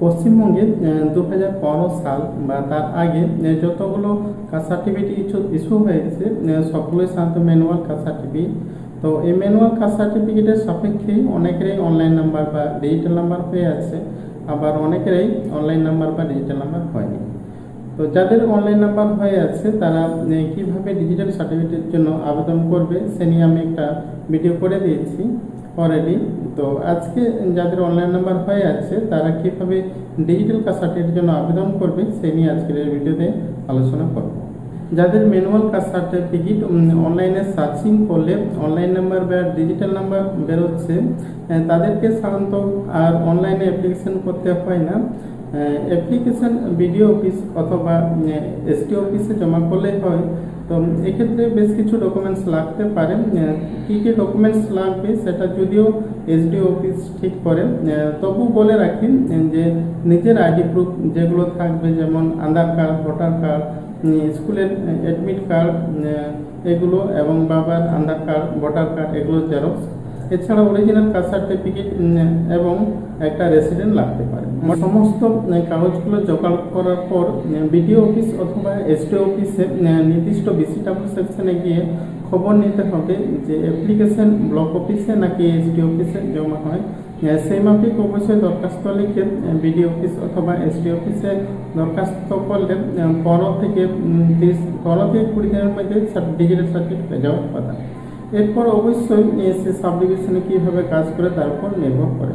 পশ্চিমবঙ্গে দু হাজার পনেরো সাল বা তার আগে যতগুলো কাস্ট সার্টিফিকেট ইস্যু ইস্যু হয়েছে সবগুলোই সাধারণত ম্যানুয়াল কাস্ট সার্টিফিকেট। তো এই ম্যানুয়াল কাস্ট সার্টিফিকেটের সাপেক্ষে অনেকেরই অনলাইন নাম্বার বা ডিজিটাল নাম্বার হয়ে আছে, আবার অনেকেরই অনলাইন নাম্বার বা ডিজিটাল নাম্বার হয়নি। তো যাদের অনলাইন নাম্বার হয়ে আছে, তারা কীভাবে ডিজিটাল সার্টিফিকেটের জন্য আবেদন করবে, সে নিয়ে আমি একটা ভিডিও করে দিয়েছি অলরেডি তো আজকে যাদের অনলাইন নাম্বার হয়ে আছে, তারা কীভাবে ডিজিটাল কাস্ট সার্টিফিকেটের জন্য আবেদন করবে, সে নিয়ে আজকের এই ভিডিওতে আলোচনা করব। যাদের ম্যানুয়াল কাস্ট সার্টিফিকেট অনলাইনে সার্চিং করলে অনলাইন নাম্বার বা ডিজিটাল নাম্বার বেরোচ্ছে তাদেরকে সাধারণত আর অনলাইনে অ্যাপ্লিকেশন করতে হয় না। অ্যাপ্লিকেশন বিডিও অফিস অথবা এসটি অফিসে জমা করলেই হয়। তো এক্ষেত্রে বেশ কিছু ডকুমেন্টস লাগতে পারে। কী কী ডকুমেন্টস লাগবে সেটা যদিও এসডি অফিস ঠিক করে তবু বলে রাখি যে নিজের আইডি প্রুফ যেগুলো থাকবে, যেমন আধার কার্ড, ভোটার কার্ড স্কুলের অ্যাডমিট কার্ড এগুলো এবং বাবার আধার কার্ড, ভোটার কার্ড, এগুলো জেরক্স। এছাড়া অরিজিনাল কাস্ট সার্টিফিকেট এবং একটা রেসিডেন্ট লাগতে পারে। সমস্ত কাগজগুলো জোগাড় করার পর বিডিও অফিস অথবা এসটি অফিসে নির্দিষ্ট বিসিডাব্লিউ সেকশনে গিয়ে খবর নিতে হবে যে অ্যাপ্লিকেশন ব্লক অফিসে নাকি এসডি অফিসে জমা হয়। সেই মাফিক অবশ্যই দরখাস্ত লিখে বিডিও অফিস অথবা এসডি অফিসে দরখাস্ত করলে পনেরো থেকে তিরিশ পনেরো থেকে কুড়ি দিনের মধ্যে ডিজিটাল সার্টিফিকেট পেয়ে যাওয়ার কথা। এরপর অবশ্যই এসে সাবডিভিশনে কীভাবে কাজ করে তার উপর নির্ভর করে।